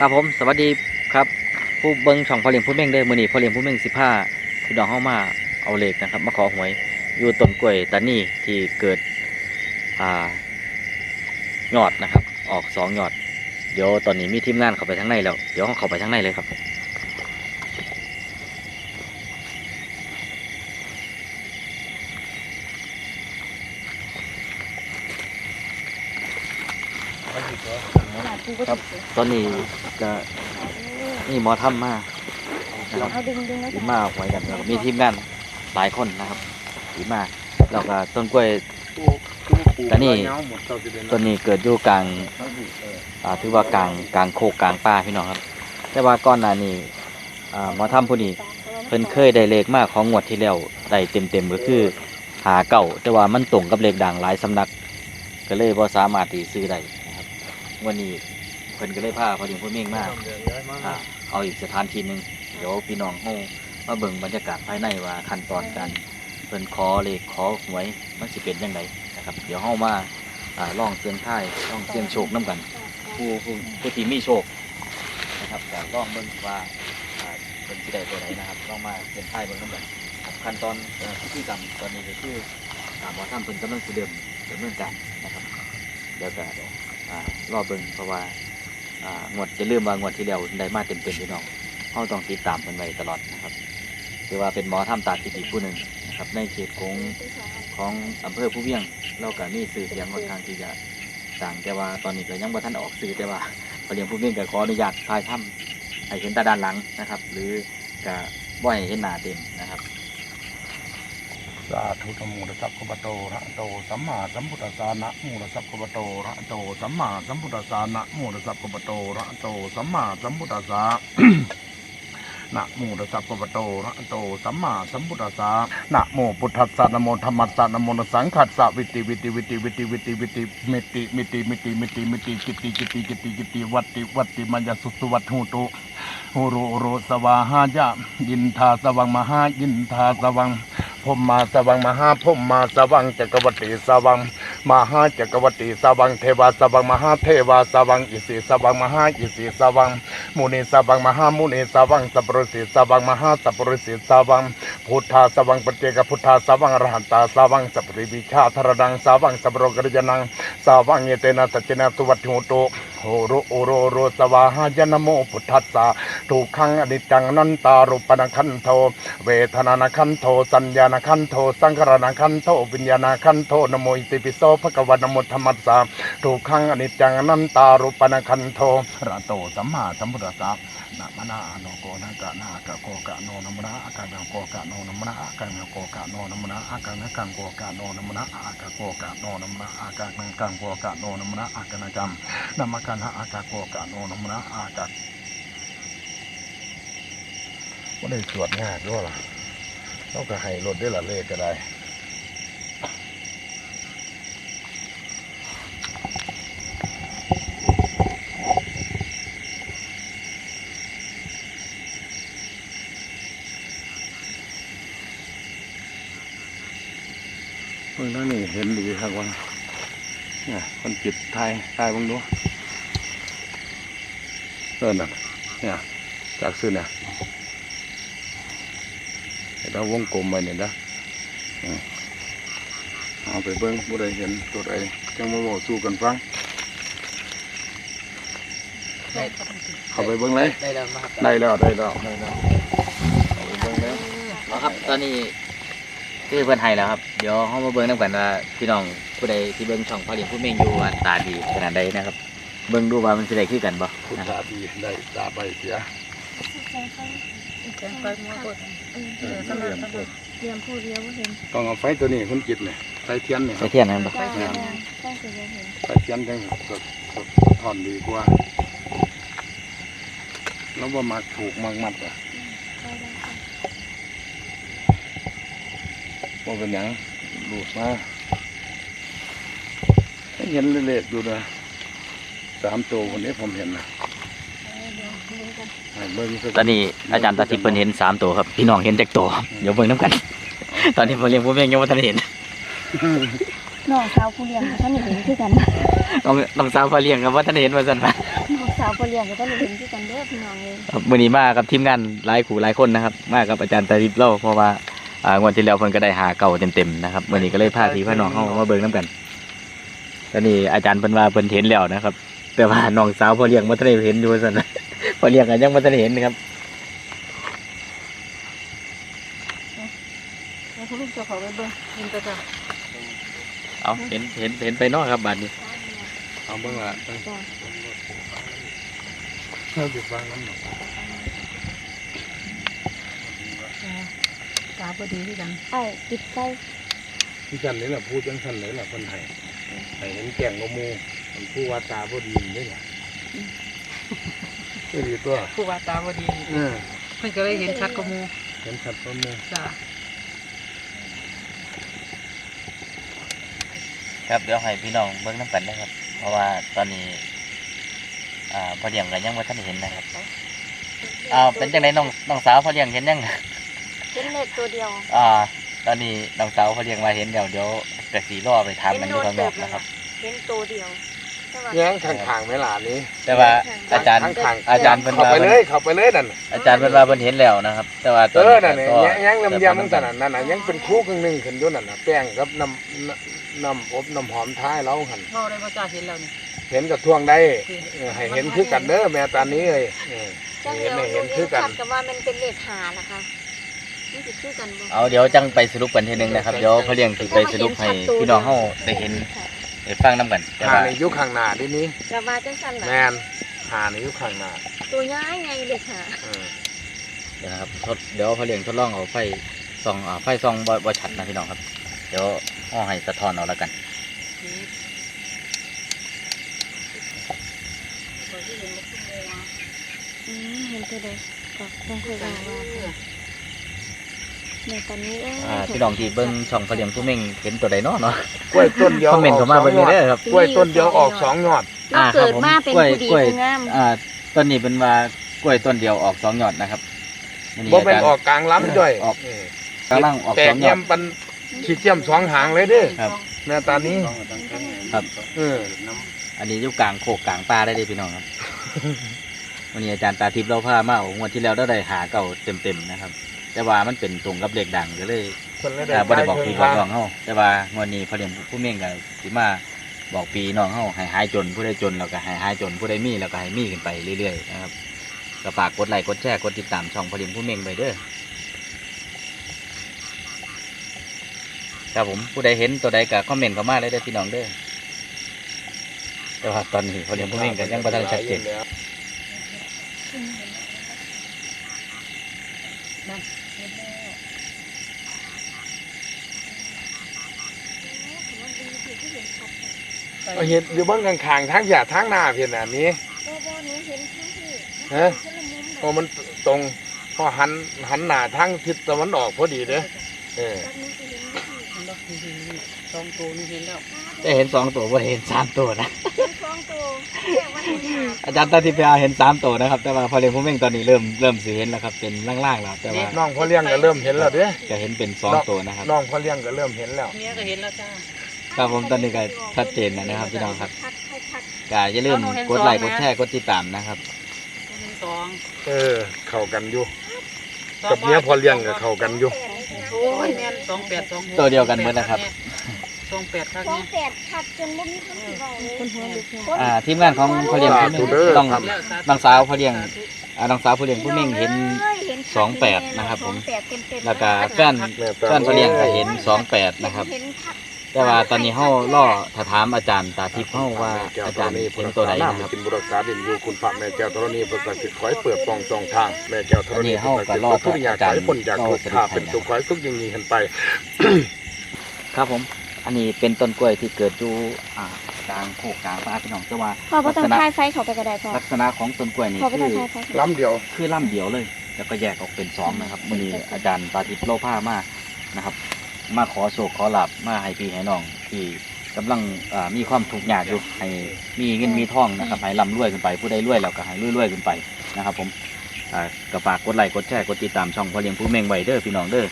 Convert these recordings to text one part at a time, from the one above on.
ครับผมสวัสดีครับผู้เบิ้งช่องพอเลี้ยงผู้เม่งเด้อมือนี้พอเลี้ยงผู้เม่งสิพาพี่น้องเฮามาเอาเหล็กนะครับ มาขอหวยอยู่ต้นกล้วยตานี่ที่เกิดอ่ายอดนะครับ ออกสองหยอด เดี๋ยวตอนนี้มีทีมงานเข้าไปทางในแล้ว เดี๋ยวเขาเข้าไปทางในเลยครับ ครับตอนนี้จะนี่หมอถ้ำมานะครับเอาดึงดึงแล้วดีมาหวยกันแล้วก็มีทีมงานหลายคนนะครับดีมาแล้วก็ต้นกล้วย แต่นี่ ต้นนี้เกิดอยู่กลางอ่าถือว่ากลางกลางโคกกลางป่าพี่น้องครับ แต่ว่าก่อนหน้านี้อ่าหมอถ้ำผู้นี้เพิ่นเคยได้เลขมากของงวดที่แล้วได้เต็มเต็มๆก็คือหาเก่าแต่ว่ามันตรงกับเลขดังหลายสำนัก ก็เลยบ่สามารถที่ซื้อได้นะครับ วันนี้เพิ่นก็เลยพาพอดีพ่อเม่งมาอ่าเอาอีกสถานที่หนึ่งเดี๋ยวพี่น้องเฮามาเบิ่งบรรยากาศภายในว่าขั้นตอนการเพิ่นขอเลขขอหวยมันสิเป็นยังไงนะครับ เดี๋ยวเฮามาอ่าลองเสียงทายลองเสี่ยงโชคนํกัน ผู้ผู้ผู้ที่มีโชคนะครับก็ลองเบิ่งว่าอ่าเพิ่นสิได้ตัวไหนนะครับลองมาเสี่ยงทายเบิ่งนํกันครับขั้นตอนเอ่อพิธีกรรมตอนนี้ก็คืออ่าหมอทำเพิ่นกำลังสิเดิมดำเนินการนะครับ เดี๋ยวก็เดี๋ยวอ่า รอเบิ่งเพราะว่างวดจะลืมว่างวดที่แล้วได้มาเต็มเต็มๆพี่น้องเขาต้องติดตามกันไว้ตลอดนะครับถือว่าเป็นหมอทำตาทิพย์อีกผู้หนึ่งนะครับในเขตของของอำเภอผู้เวียงเราก็มีสื่อเสียงค่อนข้างที่จะต่างแต่ว่าตอนนี้ก็ยังบ่ทันออกสื่อแต่ว่าพอเลี้ยงผู้เวียงก็ขออนุญาตถ่ายทำให้เห็นตาด้านหลังนะครับ หรือก็บ่ให้เห็นหน้าเต็ม สาธุธรรมูตสัพพะโตระโตสัมมาสัมพุทธัสสะนะมตัสสะภะโตระโตสัมมาสัมพุทธัสสะนะมตัสสะภะโตระโตสัมมาสัมพุทธัสสะนะโมตัสสะภะคะวะโตระโตสัมมาสัมพุทธัสสะนะโมพุทธัสสะนะโมธรรมัสสะนะโมสังฆัสสะวิติวิติวิติวิติวิติวิติมิติมิติมิติมิติมิติกิติกิติกิติกิติวัตติวัตติมัญญสุสุวัตหุตุหูโรโรสวาหายะยินทาสวังมหายินทาสวัง พมมาสวังมหาพมมาสวังจักรวติสวังมหาจักรวติสวังเทวาสวังมหาเทวาสวังอิสิสวังมหาอิสิสวังมุนีสวังมหามุนีสวังสัพปรุสิสวังมหาสัพปรุสิสวังพุทธาสวังปเจกพุทธาสวังอรหันตาสวังสัพปริวิชาธรดังสวังสัพปโรกริยนังสวังเยเตนะสัจเจนะสุวัตถุโตโหโรโอโรโรสวาหายนะโมพุทธัสสะถูกขังอนิจจังนันตารุปนะคันโท เวทนานคันโท สัญญานะคันโท สังขารนะคันโท วิญญาณคันโทนโมอิติปิโสภะกวนโมธรรมัสสะ ทุกขังอนิจจังอนันตารุปนคันโทพระโตสัมมาสัมพุทธัสสะนะมนาโนโกนะกะนากะโกกะโนนะมนะอะกะนะโกกะโนนะมนะอะกะนะโกกะโนนะมนะอะกะนะกังโกกะโนนะมนะอะกะโกกะโนนะมนะอะกะนังกังโกกะโนนะมนะอะกะนะกัมนามกันหาอากาโกกะโนนมนะอากาศว่าได้สวดง่ายด้วยล่ะเราก็ให้รถได้ละเลขก็ได้ เมื่อนั้นนี่เห็นดีครับว่าเนี่ยคนจิตไทยไทยบังดูเออน่ะเนี่ย จากซื้อเนี่ยเห็นแล้ววงกลมไปเนี่ยนะอืมเอาไปเบิ้งบ่ได้เห็นตัวใดจังมาบอกสู้กันฟังเข้าไปเบิ้งเลยได้แล้วนะครับได้แล้วได้แล้วได้แล้วเข้าไปเบิ้งแล้วเอาครับตอนนี้ คือเพื่อนไทยแล้วครับ เดี๋ยวเขามาเบิ้งน้ำกันว่าพี่น้องผู้ใดที่เบิ้งช่องพอเลี้ยงผู้เม่งอยู่ว่าตาดีขนาดใดนะครับ เบิ้งดูว่ามันจะได้คือกันบ่คุณนะครับตาดีได้ตาไปเสียแกงไปมัวกดเออสำหรับสำหรับเตรียมผู้เดียวเห็นต้องเอาไฟตัวนี้คุณจิตเนี่ยไฟเทียนเนี่ยใส่เทียนนั้นบ่ใช่ใช่ใช่สิเห็นไฟเทียนจังสดสดทอนดีกว่า แล้วว่ามักถูกมักมัดอะ ใช่ได้ค่ะ ว่าเป็นหยังลูดมาให้เห็นเล็กๆดูนะสามตัวคนนี้ผมเห็นนะเดี๋ยวดูกันให้เบิ่งสักตอนนี้อาจารย์ตาทิพย์เพิ่นเห็นสามตัวครับพี่น้องเห็นจักตัวเดี๋ยวเบิ่งน้ำกัน ตอนนี้พอเลี้ยงผู้เม่งยังบ่ทันเห็นน้องสาวผู้เลี้ยงท่านเห็นคือกันต้องต้องสาวพอเลี้ยงครับว่าทันเห็นว่าซั่นว่าน้องสาวาวพอเลี้ยงก็ต้องเห็นที่กันเด้อพี่น้องเองครับมื้อนี้มากับทีมงานหลายคู่หลายคนนะครับ มากับอาจารย์ตาทิพย์เล่าเพราะว่าอ่า งวดที่แล้วเพิ่นก็ได้หาเก่าเต็มๆนะครับมื้อนี้ก็เลยพาพี่พาน้องเฮามาเบิ่งนํกันตอนนี้อาจารย์เพิ่นว่าเพิ่นเห็นแล้วนะครับ แต่ว่าน้องสาวพ่อเลี้ยงบ่ทันได้เห็นอยู่ซั่นนะพ่อเลี้ยงก็ยังบ่ทันได้เห็นนะครับแล้วเขาลูกจะขอไปเบิ่งกินไปจ้ะเอาเห็นเห็นเห็นไปเนาะครับบัดนี้เอาเบิ่งละเบิ่งจ้ะเราสิฟังน้ำหนั กตาพอดีที่กันไอ้ติดไก่ที่ฉันนี่แหละพูดจังฉันเลยล่ะคนไทยให้เห็นแก่งกว่าหมูมันพูดว่าตาพอดีนี่แหละก็ดีตัวผู้ว่าตาบดีเออเพิ่นก็เลยเห็นชัดกว่าหมูเห็นชัดต้นมูจ้าครับเดี๋ยวให้พี่น้องเบิ่งนํกันนะครับ เพราะว่าตอนนี้อ่าพ่อเลี้ยงก็ยังบ่ทันเห็นนะครับอ้าวเป็นจังไดน้องน้องสาวพ่อเลี้ยงเห็นยัง เป็นเลขตัวเดียวอ่า ตอนนี้น้องสาวพ่อเลี้ยงมาเห็นเดี๋ยวเดี๋ยวกะสีรอไปถามกันอยู่ข้างนอกนะครับ เห็นตัวเดียวแต่ว่า แย้งข้างๆไหมล่ะนี้แต่ว่าอาจารย์ข้างๆอาจารย์เพิ่นเข้าว่า ไปเลยเข้าไปเลยนั่นน่ะอาจารย์เพิ่นว่าเพิ่นเห็นแล้วนะครับ แต่ว่าตเออนอนี้นั่นน่ะก็แย้งแย้งลำยำมันแต่นั่นนั่นน่ะยังเป็นคู่ครึ่งหนึ่งขึ้นอยู่นั่นน่ะแป้งกับน้ำน้ำน้ำอบน้ำหอมท้ายเราหันพ่อได้พ่อจ้าเห็นแล้วนี่เห็นกับท่วงได้เออให้เห็นคือกันเด้อแม่ตานี้เลยเออจังเห็เดีนยวให้เห็นรู้คือกันชัดกับว่ามันเป็นเลขหานะคะ นี่สิคือกันบ่เอาเดี๋ยวจังไปสรุปกันทีหนึงนะครับเดี๋ยวพ่อเลี้ยงสิไปสรุปให้พี่น้องเฮาได้เห็นได้ฟังนํกันแต่หาว่าในยุคข้างหน้าดินี้แล้วมาจังซั่นแมล่ะนหาในยุคข้างหน้าตัวย้ายไงเลขหาเออเดี๋ยวนะครับทดเดี๋ยวพ่อเลี้ยงทดลองเอาไฟส่องอ่าไฟส่องบ่บ่ชัดนะพี่น้องครับ เดี๋ยวเอาให้สะท้อนเอาแล้วกัน อืมเห็นตัวเดียวก็ต้องเคยว่าว่าในต อนนี้เอ้ยอ่าพี่น้องที่เบิ่งช่องพ่อเลี้ยงผู้เม่งเห็นตัวใดเนาะเนาะกล้วยต้นเดียวคอมเมนต์เข้ามาเบิ่งนี้เด้อครับ กล้วยต้นเดียวออกสองยอดเราเกิดมาเป็นผู้ดีกล้วยผู้งามอ่าต้นนี้เป็นว่ากล้วยต้นเดียวออกสองยอดนะครับมื้อนี้บ่เป็นอาจารย์ ออกกลางล้ำด้วยออกกำลังออกแตสกองยเยี่อยดมปันขี้เจียมสองหางเลยเด้อครับ แม่ตานี้ครับ เอออันนี้อยู่กลางโคกกลางป่าได้เลยพี่น้องครับ วันนี้อาจารย์ตาทิพย์เราพามาเอางวดที่แล้วเราได้หาเก่าเต็มๆนะครับ แต่ว่ามันเป็นตรงกับเลขดังก็เลยคนละอ่าบ่ได้บอกใจพี่เพิ่บอกนน้องเฮาแต่ว่างวดนี้พอเลี้ยงผู้เม่งก็สิมาบอกปีน้องเฮาให้หายจนผู้ใดจนแล้วก็ให้หายจนผู้ใดมีแล้วก็ให้มีขึ้นไปเรื่อยๆนะครับก็ฝากกดไลค์กดแชร์กดติดตามช่องพอเลี้ยงผู้เม่งไปเด้อครับผมผู้ใดเห็นตัวใดก็คอมเมนต์เข้ามาเลยเด้อพี่น้องเด้อแต่ว่าตอนนี้พอเลี้ยงผู้เม่งก็ยังบ่ทันชัดเจน เอาเห็นอยู่เบ้างข้างๆทางหยาทางหน้าเพียนอันนี้บ่บ่หนูเห็นทั้งที่ฮะคนละมุมพอมันตรงพอหันหันหน้าทางทิศตะวันออกพอดีเด้อเออแบบนี้สิเห็นทั้งที่เห็นบ่นี่นี่นี่สองตัวนี่เห็นแล้วได้เห็นสองตัวบ่ได้เห็นสามตัวนะเห็นสองตัวแต่ว่าเห็นหาอาจารย์ตาทิพย์เห็นสามตัวนะครับ แต่ว่าพอเลี้ยงผู้เม่งตอนนี้เริ่มเริ่มสิเห็นแล้วครับ เป็นล่างๆแล้วแต่ว่าน้องพ่อเลี้ยงก็เริ่มเห็นแล้วเด้อจะเห็นเป็นสองตัวนะครับน้องพ่อเลี้ยงก็เริ่มเห็นแล้ว เมียก็เห็นแล้วจ้า ครับผมตอนนี้ก็ชัดเจนแล้วนะครับพี่น้องครับก็อย่าลืมกดไลค์กดแชร์กดติดตามนะครับเห็นสองเออ เข้ากันอยู่ กับเมียพอเลี้ยงก็เข้ากันอยู่โอ้ยแม่นสองแปดสองตัวเดียวกันหมดนะครับสองแปดครับสองเนี่ยแปดชัดจนบ่มีคำสิเว้าเลยคนหัวลุกเนี่ยคนอ่าทีมงานของพอเลี้ยงผู้เม่งต้องน้องสาวพอเลี้ยงอ่าน้องสาวผู้เลี้ยงผู้เม่งเห็นอ้ยเห็นชัสองแปดนะครับ ผมแล้วก็แฟนแฟนพอเลี้ยงก็เห็นสองแปดนะครับ แต่ว่าตอนนี้เฮาล่อถ้าถามอาจารย์ตาทิพย์เฮาว่าอาจารย์เห็นตัวใดนะนะคครัรับบกินบุรษาดินอยู่คุณพระแม่แก้วธรณีประสิทธิ์ขอให้เปิดปองสองทางแม่แก้วธรณีประสิทธิ์ขอทุกอย่างขอให้พ้นจากทุกข์ข้าเป็นสุขขอให้ทุกอย่างนี้ขึ้นไป ครับผม อันนี้เป็นต้นกล้วยที่เกิดอยู่อ่ากลางโคกกลางป่าพี่น้องแต่ว่าพ่อบ่ลัต้องษณะทายไฟเขาไปก็ได้พ่อลักษณะของต้นกล้วยนี่พ่อบ่คืต้องอทายไฟเขาล้ำเดียวคือล่ำเดียวเลย แล้วก็แยกออกเป็นสองนะครับมื่อนี้อาจารย์ตาทิพย์โลผ้ามานะครับ มาขอโศกขอหลับมาให้พี่ให้น้องที่กำลังอ่ามีความทุกข์ยากอยู่ให้มีเงินมีทองนะครับให้ร่ำรวยขึ้นไปผู้ใดรวยแล้วก็ให้รวยๆขึ้นไปนะครับ ผมอ่ากระฝากกดไลค์กดแชร์กดติดตามช่องพ่อเลี้ยงผู้เม่งไว้เด้อพี่น้องเด้อ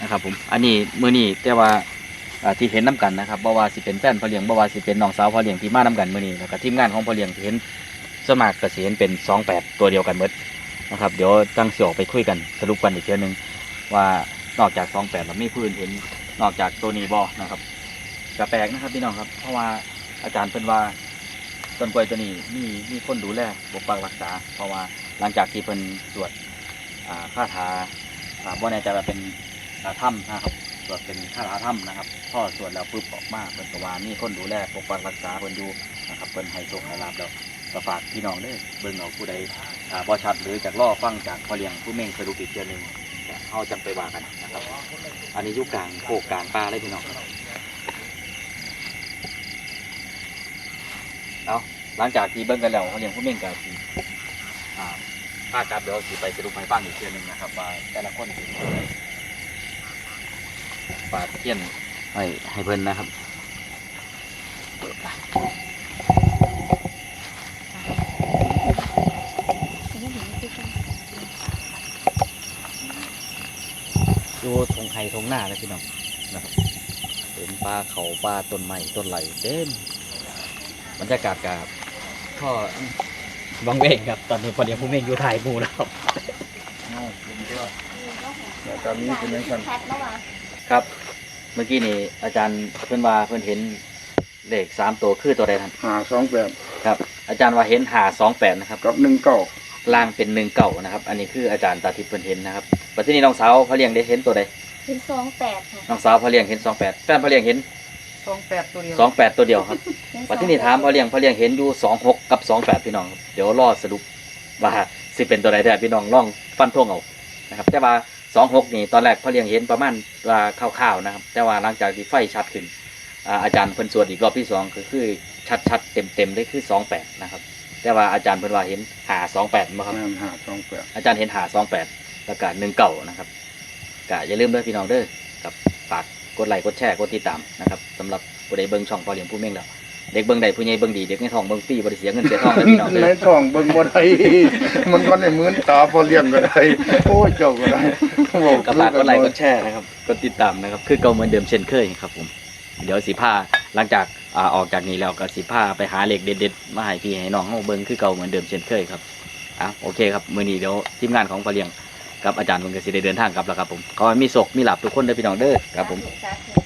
นะครับ ผมอันนี้มือนี้แต่ว่าอ่าที่เห็นน้กันนะครับบ่ว่าสิเป็นแฟนพ่อเลี้ยงบ่ว่าสิเป็นน้องสาวพ่อเลี้ยงที่มาน้กันมือนี้แล้วก็ทีมงานของพ่อเลี้ยงที่เห็นส่วนมากก็สิเห็นเป็นสองแปดตัวเดียวกันหมดนะครับ เดี๋ยวจังสิออกไปคุยกันสรุปกันอีกเทีนึงว่านอกจากสองแปดแล้วมีผู้อื่นเห็น นอกจากตัวนี้บอนะครับกระแปลกนะครับพี่น้องครับ เพราะว่าอาจารย์เป็นว่าต้นกล้วยตัวนี้มีมีคนดูแลปกปักรักษา เพราะว่าหลังจากที่เพิ่นสวดอ่าคาถาอ่าบ่แน่ใจว่าเป็นถ้ำนะครับสวดเป็นคาถาถ้ำนะครับพ่อสวดแล้วปุ๊บออกมาเพิ่นก็ว่ามีคนดูแลปกปักรักษาเพิ่นอยู่นะครับเพิ่นให้โชคให้ลาบแล้วก็ฝากพี่น้องเด้อเบิ่งเอาผู้ใดอ่าบ่ชัดหรือจากล่อฟังจากพ่อเลี้ยงผู้เม่งสรุปอีกเทื่อหนึ่ง เฮาจังไปว่ากันนะครับ อันนี้อยู่กลางโคกกลางป่าเลยพี่น้องเอาหลังจากที่เบิ้งกันแล้วพ่อเลี้ยงผู้เม่งก็สิอ่าพากลับเดี๋ยวสิไปสรุปให้ฟังอีกเทื่อหนึงนะครับว่าแต่ละคนสิฝากเทียนให้ให้เพิ่นนะครับ ดูทงไฮทงหน้าเลยพี่น้องนะครับเป็นปลาเขาปลาต้นไม้ต้นไหลเต็มบรรยากาศกับพ่อวังเวงครับ ตอนนี้พอเดียวผู้เมฆอยู่ถ่ายหมูแล้วครับแต่ตอนนี้เป็นยังไงแพทแล้ววะครับ เมื่อกี้นี่อาจารย์เพื่อนว่าเพื่อนเห็นเลขสามตัวคือตัวใดท่านหาสองแปดครับ อาจารย์ว่าเห็นหาสองแปดนะครับกับหนึ่งเก้าล่างเป็นหนึ่งเก่านะครับ อันนี้คืออาจารย์ตาทิพย์เพื่อนเห็นนะครับ ปัจจุบันน้องสาวพ่อเลี้ยงได้เห็นตัวใดเป็นสองแปดค่ะน้องสาวพ่อเลี้ยงเห็นสองแปดแฟนพ่อเลี้ยงเห็นสองแปดตัวเดียวสองแปดตัวเดียวครับปัจจุบันนี้ถามพ่อเลี้ยงพ่อเลี้ยงเห็นอยู่สองหกกับสองแปดพี่น้องครับเดี๋ยวรอสรุปว่าสิเป็นตัวใดได้พี่น้องลองฟันทงเอานะครับแต่ว่าสองหกนี่ตอนแรกพ่อเลี้ยงเห็นประมาณว่าคร่าวๆนะครับ แต่ว่าหลังจากที่ไฟชัดขึ้นอ่าอาจารย์เพิ่นสวดอีกรอบที่สองก็คือชัดๆเต็มๆได้คือสองแปดนะครับแต่ว่าอาจารย์เพิ่นว่าเห็นหาสองแปดมาครับงานหาสองแปดอาจารย์เห็นหาสองแปด แล้วก็หนึ่งเก่านะครับก็อย่าลืมเด้อพี่น้องเด้อกับฝากกดไลค์กดแชร์กดติดตามนะครับสำหรับผู้ใดเบิ่งช่องพอเลี้ยงผู้เม่งแล้วเด็กเบิ่งใดผู้ใหญ่เบิ่งดีเด็กในท้องเบิ่งฟรีบ่ได้เสียเงินเสียทองเด้อพี่น้องเด้ในอท้องเบิ่งบ่ได้มันก็ในมือนตาพอเลี้ยงก็ได้โอ้ยเจ้าก็ได้บอกก็ฝากกดไลค์กดแชร์นะครับกดติดตามนะครับคือเก่าเหมือนเดิมเช่นเคยครับผมเดี๋ยวสิพาหลังจากอ่าออกจากนี้แล้วก็สิพาไปหาเหล็กเด็ดๆมาให้พี่ให้น้องเฮาเบิ่งคือเก่าเหมือนเดิมเช่นเคยครับอะโอเคครับมื้อนี้เดี๋ยวทีมงานของพอเลี้ยง กับอาจารย์เพิ่นก็สิได้เดินทางกลับแล้วครับผมขอให้มีโชคมีลาภทุกคนเด้อพี่น้องเด้อครับผม สาธุ